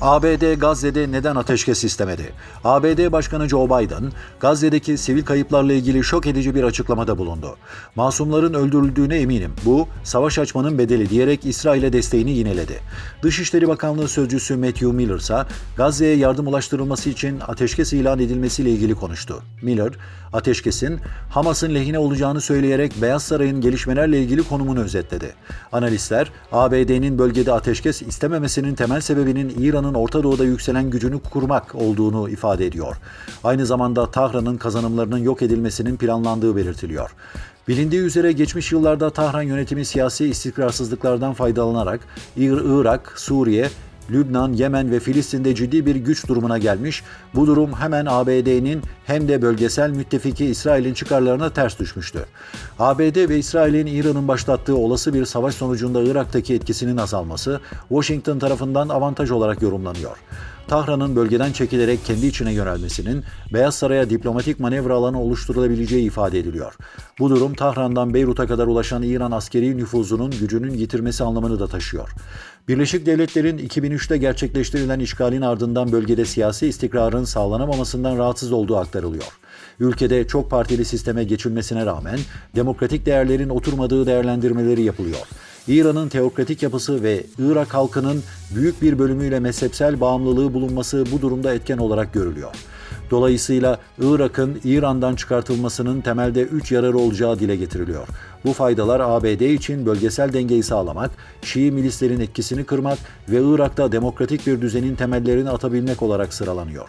ABD Gazze'de neden ateşkes istemedi? ABD Başkanı Joe Biden, Gazze'deki sivil kayıplarla ilgili şok edici bir açıklamada bulundu. Masumların öldürüldüğüne eminim. Bu, savaş açmanın bedeli diyerek İsrail'e desteğini yineledi. Dışişleri Bakanlığı Sözcüsü Matthew Miller ise Gazze'ye yardım ulaştırılması için ateşkes ilan edilmesiyle ilgili konuştu. Miller, ateşkesin Hamas'ın lehine olacağını söyleyerek Beyaz Saray'ın gelişmelerle ilgili konumunu özetledi. Analistler, ABD'nin bölgede ateşkes istememesinin temel sebebinin İran'ın Orta Doğu'da yükselen gücünü kurmak olduğunu ifade ediyor. Aynı zamanda Tahran'ın kazanımlarının yok edilmesinin planlandığı belirtiliyor. Bilindiği üzere geçmiş yıllarda Tahran yönetimi siyasi istikrarsızlıklardan faydalanarak İr- Irak, Suriye, Lübnan, Yemen ve Filistin'de ciddi bir güç durumuna gelmiş. Bu durum hemen ABD'nin hem de bölgesel müttefiki İsrail'in çıkarlarına ters düşmüştü. ABD ve İsrail'in İran'ın başlattığı olası bir savaş sonucunda Irak'taki etkisinin azalması Washington tarafından avantaj olarak yorumlanıyor. Tahran'ın bölgeden çekilerek kendi içine yönelmesinin Beyaz Saray'a diplomatik manevra alanı oluşturulabileceği ifade ediliyor. Bu durum Tahran'dan Beyrut'a kadar ulaşan İran askeri nüfuzunun gücünün yitirmesi anlamını da taşıyor. Birleşik Devletler'in 2003'te gerçekleştirilen işgalin ardından bölgede siyasi istikrarın sağlanamamasından rahatsız olduğu aktarılıyor. Ülkede çok partili sisteme geçilmesine rağmen demokratik değerlerin oturmadığı değerlendirmeleri yapılıyor. İran'ın teokratik yapısı ve Irak halkının büyük bir bölümüyle mezhepsel bağımlılığı bulunması bu durumda etken olarak görülüyor. Dolayısıyla Irak'ın İran'dan çıkartılmasının temelde üç yararı olacağı dile getiriliyor. Bu faydalar ABD için bölgesel dengeyi sağlamak, Şii milislerin etkisini kırmak ve Irak'ta demokratik bir düzenin temellerini atabilmek olarak sıralanıyor.